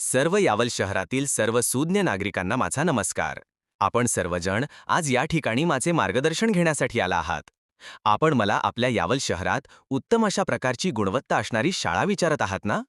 सर्व यावल शहरातील सर्व सुज्ञ नागरिकांना माझा नमस्कार. आपण सर्वजण आज या ठिकाणी माझे मार्गदर्शन घेण्यासाठी आला आहात. आपण मला आपल्या यावल शहरात उत्तम अशा प्रकारची गुणवत्ता असणारी शाळा विचारत आहात ना?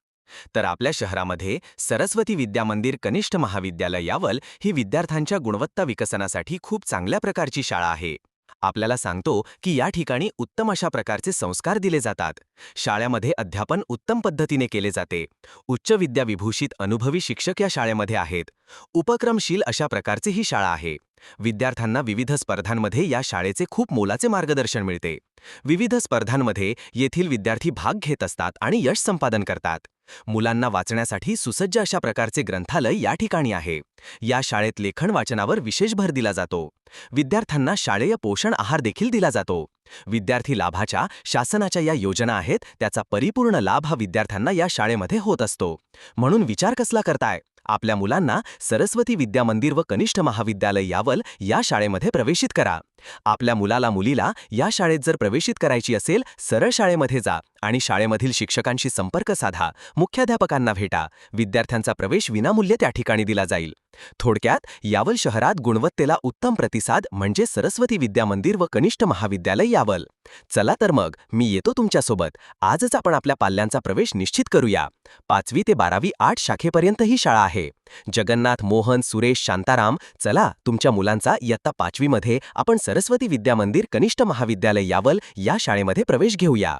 तर आपल्या शहरामध्ये सरस्वती विद्या मंदिर कनिष्ठ महाविद्यालय यावल ही विद्यार्थ्यांच्या गुणवत्ता विकसनासाठी खूप चांगल्या प्रकारची शाळा आहे. आपल्याला सांगतो की या ठिकाणी उत्तम अशा प्रकारचे संस्कार दिले जातात. शाळेमध्ये अध्यापन उत्तम पद्धतीने केले जाते. उच्च विद्याविभूषित अनुभवी शिक्षक या शाळेमध्ये आहेत. उपक्रमशील अशा प्रकारची ही शाळा आहे. विद्यार्थ्यांना विविध स्पर्धांमध्ये या शाळेचे खूप मोलाचे मार्गदर्शन मिळते. विविध स्पर्धांमध्ये येथील विद्यार्थी भाग घेत असतात आणि यश संपादन करतात. मुलांना वाचण्यासाठी सुसज्ज अशा प्रकारचे ग्रंथालय या ठिकाणी आहे. या शाळेत लेखन वाचनावर विशेष भर दिला जातो. विद्यार्थ्यांना शाळेय पोषण आहार देखील दिला जातो. विद्यार्थी लाभाच्या शासनाच्या या योजना आहेत त्याचा परिपूर्ण लाभ हा विद्यार्थ्यांना या शाळेमध्ये होत असतो. म्हणून विचार कसला करताय? आपल्या मुलांना सरस्वती विद्या मंदिर व कनिष्ठ महाविद्यालय यावल या शाळेमध्ये प्रवेशित करा. आपल्या मुलाला मुलीला या शाळेत जर प्रवेशित करायची असेल सरळ शाळेमध्ये जा आणि शाळेमधील शिक्षकांशी संपर्क साधा मुख्याध्यापकांना भेटा. विद्यार्थ्यांचा प्रवेश विनामूल्य त्या ठिकाणी दिला जाईल. थोडक्यात यावल शहरात गुणवत्तेला उत्तम प्रतिसाद म्हणजे सरस्वती विद्या मंदिर व कनिष्ठ महाविद्यालय यावल. चला तर मग मी येतो तुमच्यासोबत. आजच आपण आपल्या पाल्यांचा प्रवेश निश्चित करूया. पाचवी ते बारावी आठ शाखेपर्यंत ही शाळा आहे. जगन्नाथ मोहन सुरेश शांताराम चला तुमच्या मुलांचा इयत्ता पाचवीमध्ये आपण सरस्वती विद्या मंदिर कनिष्ठ महाविद्यालय यावल या शाळेमध्ये प्रवेश घेऊया.